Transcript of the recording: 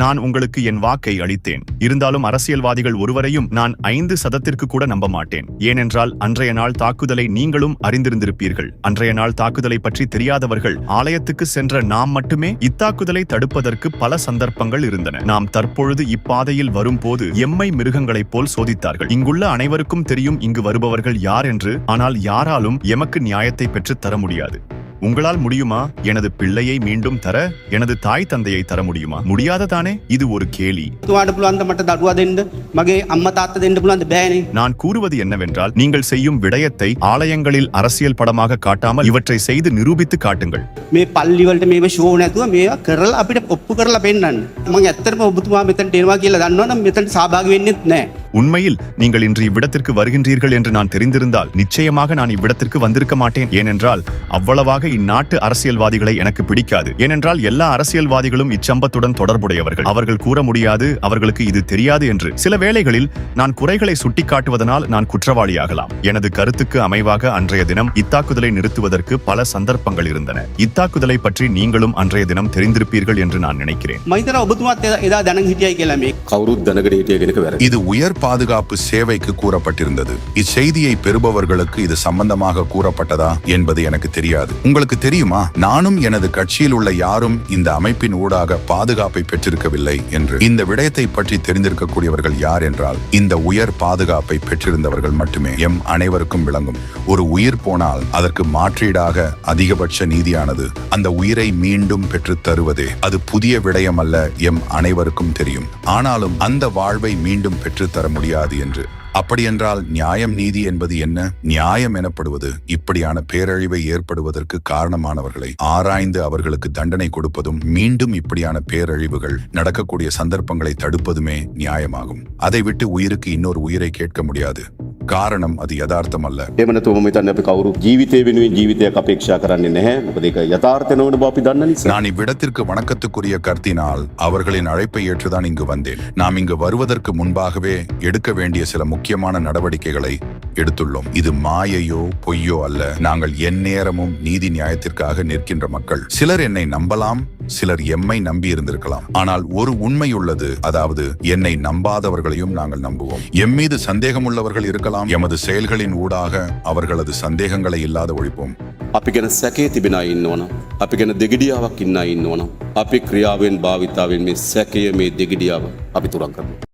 நான் உங்களுக்கு என் வாக்கை அளித்தேன். இருந்தாலும் அரசியல்வாதிகள் ஒருவரையும் நான் ஐந்து சதத்திற்கு கூட நம்ப மாட்டேன். ஏனென்றால் அன்றைய நாள் தாக்குதலை நீங்களும் அறிந்திருந்திருப்பீர்கள். அன்றைய நாள் தாக்குதலை பற்றி தெரியாதவர்கள் ஆலயத்துக்கு சென்ற நாம் மட்டுமே இத்தாக்குதலை தடுப்பதற்கு பல சந்தர்ப்பங்கள் இருந்தன. நாம் தற்பொழுது இப்பாதையில் வரும்போது எம்மை மிருகங்களைப் போல் சோதித்தார்கள். இங்குள்ள அனைவருக்கும் தெரியும் இங்கு வருபவர்கள் யார் என்று ஆனால் யாராலும் எமக்கு நியாயத்தை பெற்றுத் தர முடியாது. உங்களால் முடியுமா எனது பிள்ளையை மீண்டும் தர எனது தாய் தந்தையை தர முடியுமா முடியாததானே இது ஒரு கேலி තුවාට පුළුවන්ද මට දඩුව දෙන්න මගේ අම්ම තාත්ත දෙන්න පුළුවන්ද බෑනේ நான் கூறுவது என்னவென்றால் நீங்கள் செய்யும் விடயத்தை ஆலயங்களில் அரசியல் படமாக காட்டாமல் இவற்றை செய்து நிரூபித்து காட்டுங்கள் මේ පල්ලිවලට මේ ෂෝ නැතුව මේවා කරලා අපිට ඔප්පු කරලා පෙන්වන්න මම ඇත්තටම ඔබතුමා මෙතනට එනවා කියලා දන්නවනම් මෙතනට සහභාගී වෙන්නෙත් නැහැ உண்மையில் நீங்கள் இன்று இவ்விடத்திற்கு வருகின்றீர்கள் என்று நான் தெரிந்திருந்தால் நிச்சயமாக நான் இவ்விடத்திற்கு வந்திருக்க மாட்டேன். ஏனென்றால் அவ்வளவாக இந்நாட்டு அரசியல்வாதிகளை எனக்கு பிடிக்காது. ஏனென்றால் எல்லா அரசியல்வாதிகளும் இச்சம்பத்துடன் தொடர்புடையவர்கள். அவர்கள் கூற முடியாது அவர்களுக்கு இது தெரியாது என்று. சில வேளைகளில் நான் குறைகளை சுட்டிக்காட்டுவதனால் நான் குற்றவாளியாகலாம். எனது கருத்துக்கு அமைவாக அன்றைய தினம் இத்தாக்குதலை நிறுத்துவதற்கு பல சந்தர்ப்பங்கள் இருந்தன. இத்தாக்குதலை பற்றி நீங்களும் அன்றைய தினம் தெரிந்திருப்பீர்கள் என்று நான் நினைக்கிறேன். இது உயர் பாதுகாப்பு சேவைக்கு கூறப்பட்டிருந்தது. இச்செய்தியை பெறுபவர்களுக்கு இது சம்பந்தமாக கூறப்பட்டதா என்பது எனக்கு தெரியாது. உங்களுக்கு தெரியுமா? நானும் எனது கட்சியில் உள்ள யாரும் இந்த அமைப்பின் ஊடாக பாதுகாப்பை பெற்றிருக்கவில்லை என்று. இந்த விடயத்தை பற்றி தெரிந்திருக்கக்கூடியவர்கள் யார் என்றால் இந்த உயர் பாதுகாப்பை பெற்றிருந்தவர்கள் மட்டுமே. எம் அனைவருக்கும் விளங்கும். ஒரு உயிர் போனால் அதற்கு மாற்றீடாக அதிகபட்ச நீதியானது அந்த உயிரை மீண்டும் பெற்று தருவதே. அது புதிய விடயம் அல்ல எம் அனைவருக்கும் தெரியும். ஆனாலும் அந்த வாழ்வை மீண்டும் பெற்றுத்தர முடியாது என்று. அப்படியென்றால் நியாயம் நீதி என்பது என்ன? நியாயம் எனப்படுவது இப்படியான பேரழிவை ஏற்படுவதற்கு காரணமானவர்களை ஆராய்ந்து அவர்களுக்கு தண்டனை கொடுப்பதும் மீண்டும் இப்படியான பேரழிவுகள் நடக்கக்கூடிய சந்தர்ப்பங்களை தடுப்பதுமே நியாயமாகும். அதை விட்டு உயிருக்கு இன்னொரு உயிரை கேட்க முடியாது. காரணம் அது யதார்த்தம் அல்ல එහෙම නැතුව මම හිතන්නේ අපි කවුරු ජීවිතය වෙනුවෙන් ජීවිතයක් අපේක්ෂා කරන්නේ නැහැ. මොකද ඒක යථාර්ථය නොවන බව අපි දන්න නිසා. நான் இவ்விடத்திற்கு வணக்கத்துக்குரிய கருத்தினால் அவர்களின் அழைப்பை ஏற்றுதான் இங்கு வந்தேன் நாம் இங்கு வருவதற்கு முன்பாகவே எடுக்க வேண்டிய சில முக்கியமான நடவடிக்கைகளை எடுத்துள்ளோம் இது மாயையோ பொய்யோ அல்ல நாங்கள் எந்நேரமும் நீதி நியாயத்திற்காக நிற்கின்ற மக்கள் சிலர் என்னை நம்பலாம் சிலர் எம்மை நம்பி இருந்திருக்கலாம் ஆனால் ஒரு உண்மை உள்ளது அதாவது என்னை நம்பாதவர்களையும் நாங்கள் நம்புவோம் எம் மீது சந்தேகம் உள்ளவர்கள் இருக்கலாம் எமது செயல்களின் ஊடாக அவர்களது சந்தேகங்களை இல்லாத ஒழிப்போம் අපි ගැන සැකේ තිබෙන අය ඉන්නවනම් අපි ගැන දෙගිඩියාවක් ඉන්න අය ඉන්නවනම් අපි ක්‍රියාවෙන් භාවිතාවෙන් මේ සැකය මේ දෙගිඩියාව අපි තුරන් කරනවා.